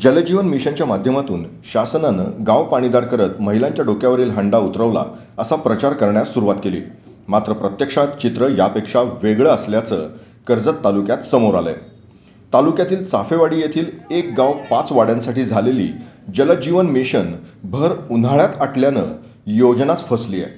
जलजीवन मिशनच्या माध्यमातून शासनानं गाव पाणीदार करत महिलांच्या डोक्यावरील हंडा उतरवला असा प्रचार करण्यास सुरुवात केली. मात्र प्रत्यक्षात चित्र यापेक्षा वेगळं असल्याचं कर्जत तालुक्यात समोर आलंय. तालुक्यातील चाफेवाडी येथील एक गाव पाच वाड्यांसाठी झालेली जलजीवन मिशन भर उन्हाळ्यात आटल्यानं योजनाच फसली आहे.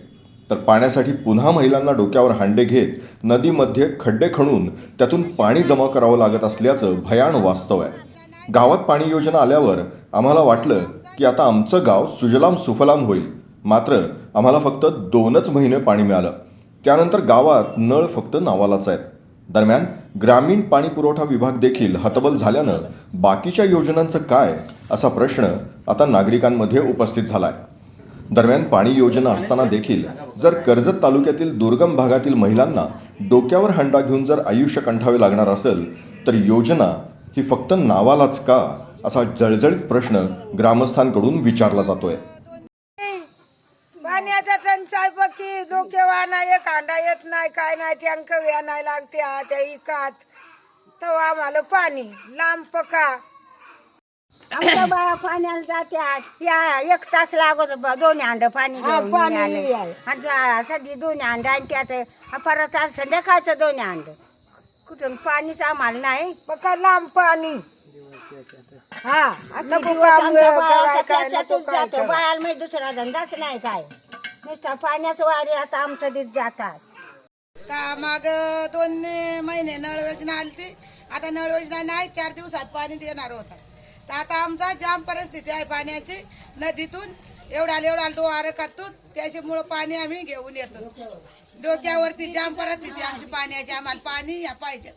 तर पाण्यासाठी पुन्हा महिलांना डोक्यावर हांडे घेत नदीमध्ये खड्डे खणून त्यातून पाणी जमा करावं लागत असल्याचं भयान वास्तव आहे. गावात पाणी योजना आल्यावर आम्हाला वाटलं की आता आमचं गाव सुजलाम सुफलाम होईल. मात्र आम्हाला फक्त दोनच महिने पाणी मिळालं. त्यानंतर गावात नळ फक्त नावालाच आहेत. दरम्यान ग्रामीण पाणी पुरवठा विभाग देखील हतबल झाल्यानं बाकीच्या योजनांचं काय असा प्रश्न आता नागरिकांमध्ये उपस्थित झाला आहे दरम्यान पाणी योजना असताना देखील जर कर्जत तालुक्यातील दुर्गम भागातील महिलांना डोक्यावर हंडा घेऊन जर आयुष्य कंठावे लागणार असेल तर योजना ही फक्त नावालाच का असा जळजळीत प्रश्न ग्रामस्थांकडून विचारला जातोय. पाण्याचा टंचाई पक्की डोके वाहना एक हांडा येत नाही काय नाही टँक नाही लागते त्या इकात. तेव्हा आम्हाला पाणी लांब पका. आमच्या बाया पाण्याला जात्यात या एक तास लागत बा दोन हांड पाणी हा, घेऊन पाणी यायला. आणि जा- सध्या दोन हांड आणि त्यात परत आज संध्याकाळचं दोन हांड. कुठून पाणीच आम्हाला नाही. पका लांब पाणी? हा कराय काय जातो. कराय. बायाला म्हणजे दुसरा धंदाच नाही काय. नुसता पाण्याचं वारी आता आमचं दित जातात. का माग दोन महिने नळ योजना आली ती आता नळ योजना नाही चार दिवसात पाणी देणार होता. तर आता आमचा जाम परिस्थिती आहे पाण्याची. नदीतून एवढा एवढा डोहार करतो त्याच्यामुळं पाणी आम्ही घेऊन येतो. डोक्यावरती जाम परिस्थिती आमची पाण्याची आम्हाला पाणी या पाहिजे.